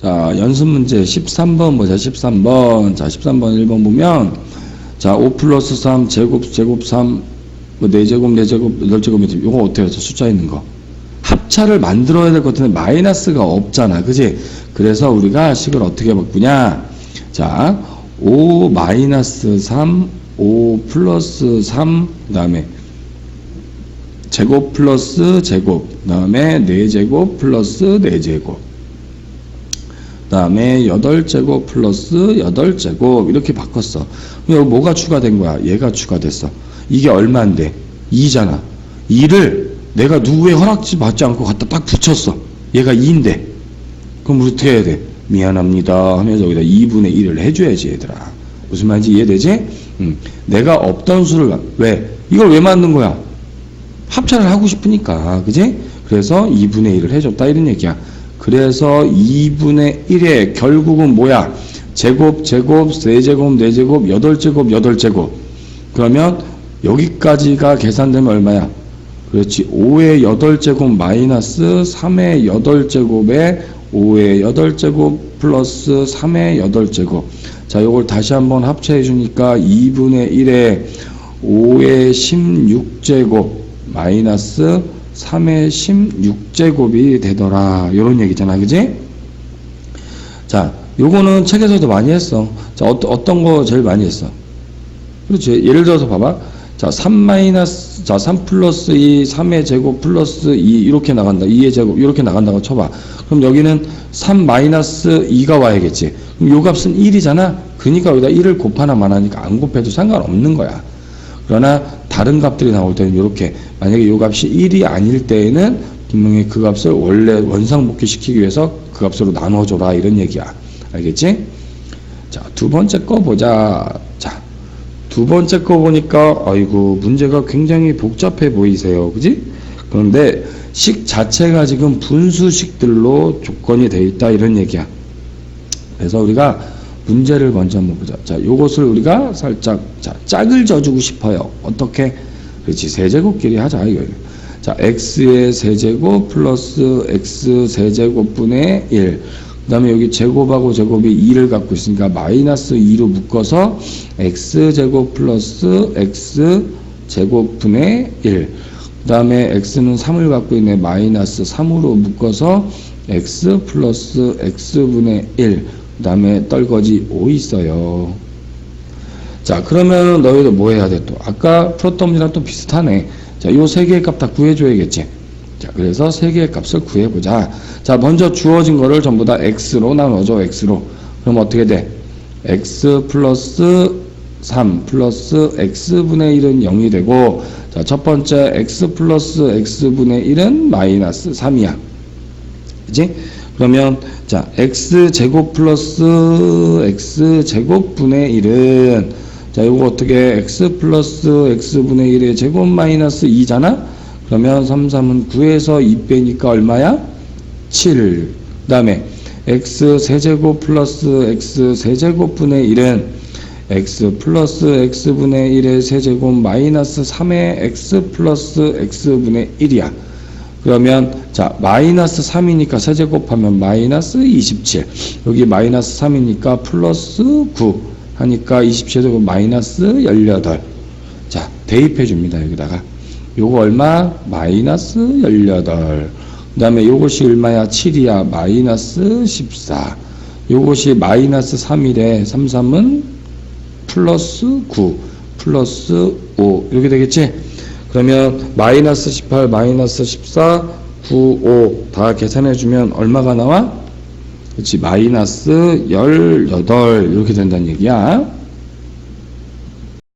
자, 연습 문제 13번 보자. 13번. 자, 13번 1번 보면 자, 5 플러스 3 제곱 제곱 3 뭐 4제곱 4제곱 8제곱 이거 어때요? 저 숫자 있는 거. 합차를 만들어야 될 것 같은데 마이너스가 없잖아. 그지? 그래서 우리가 식을 어떻게 바꾸냐? 자, 5 마이너스 3, 5 플러스 3, 그 다음에 제곱 플러스 제곱, 그 다음에 4제곱 플러스 4제곱, 그 다음에 8제곱 플러스 8제곱, 이렇게 바꿨어. 여기 뭐가 추가된 거야? 얘가 추가됐어. 이게 얼마인데? 2잖아. 2를 내가 누구의 허락지 받지 않고 갖다 딱 붙였어. 얘가 2인데. 그럼 어떻게 해야 돼? 미안합니다 하면서 여기다 2분의 1을 해줘야지 얘들아. 무슨 말인지 이해되지? 음. 내가 없던 수를 왜? 이걸 왜 만든 거야? 합차를 하고 싶으니까 그지? 그래서 2분의 1을 해줬다 이런 얘기야. 그래서 2분의 1의 결국은 뭐야? 제곱, 제곱, 세제곱, 네제곱, 여덟제곱, 여덟제곱. 그러면 여기까지가 계산되면 얼마야? 그렇지. 5의 8제곱 마이너스 3의 8제곱에 5의 8제곱 플러스 3의 8제곱. 자, 요걸 다시 한번 합체해 주니까 2분의 1에 5의 16제곱 마이너스 3의 16제곱이 되더라. 요런 얘기잖아. 그지? 자, 요거는 책에서도 많이 했어. 자, 어떤, 어떤 거 제일 많이 했어? 그렇지. 예를 들어서 봐봐. 자, 3 마이너스, 자, 3 플러스 2, 3의 제곱 플러스 2, 이렇게 나간다. 2의 제곱, 이렇게 나간다고 쳐봐. 그럼 여기는 3 마이너스 2가 와야겠지. 그럼 요 값은 1이잖아? 그니까 여기다 1을 곱하나만 하니까 안 곱해도 상관없는 거야. 그러나 다른 값들이 나올 때는 이렇게 만약에 요 값이 1이 아닐 때에는 분명히 그 값을 원래 원상복귀 시키기 위해서 그 값으로 나눠줘라 이런 얘기야. 알겠지? 자, 두 번째 거 보자. 자, 두 번째 거 보니까 아이고 문제가 굉장히 복잡해 보이세요. 그지? 그런데 식 자체가 지금 분수식들로 조건이 돼 있다 이런 얘기야. 그래서 우리가 문제를 먼저 한번 보자. 자, 요것을 우리가 살짝 자, 짝을 져주고 싶어요. 어떻게? 그렇지. 세제곱끼리 하자 이거. 자, x의 세제곱 플러스 x 세제곱분의 1. 그 다음에 여기 제곱하고 제곱이 2를 갖고 있으니까 마이너스 2로 묶어서 x제곱 플러스 x 제곱분의 1. 그 다음에 x는 3을 갖고 있네. 마이너스 3으로 묶어서 x 플러스 x분의 1. 그 다음에 떨거지 5 있어요. 자, 그러면 너희들 뭐 해야 돼 또? 아까 문제랑 또 비슷하네. 자, 요 세 개의 값 다 구해줘야겠지. 자, 그래서 세 개의 값을 구해보자. 자, 먼저 주어진 거를 전부 다 x로 나눠줘, x로. 그럼 어떻게 돼? x 플러스 3 플러스 x분의 1은 0이 되고, 자, 첫 번째 x 플러스 x분의 1은 마이너스 3이야. 그지? 그러면, 자, x 제곱 플러스 x 제곱 분의 1은, 자, 이거 어떻게, x 플러스 x분의 1의 제곱 마이너스 2잖아? 그러면 3, 3은 9에서 2 빼니까 얼마야? 7. 그 다음에 x 세제곱 플러스 x 세제곱 분의 1은 x 플러스 x분의 1의 세제곱 마이너스 3의 x 플러스 x분의 1이야. 그러면 자 마이너스 3이니까 세제 곱하면 마이너스 27 여기 마이너스 3이니까 플러스 9 하니까 27제곱 마이너스 18 자 대입해 줍니다 여기다가 요거 얼마? 마이너스 18. 그 다음에 요것이 얼마야? 7이야. 마이너스 14. 요것이 마이너스 3이래. 3, 3은 플러스 9, 플러스 5. 이렇게 되겠지? 그러면 마이너스 18, 마이너스 14, 9, 5. 다 계산해주면 얼마가 나와? 그렇지. 마이너스 18. 이렇게 된다는 얘기야.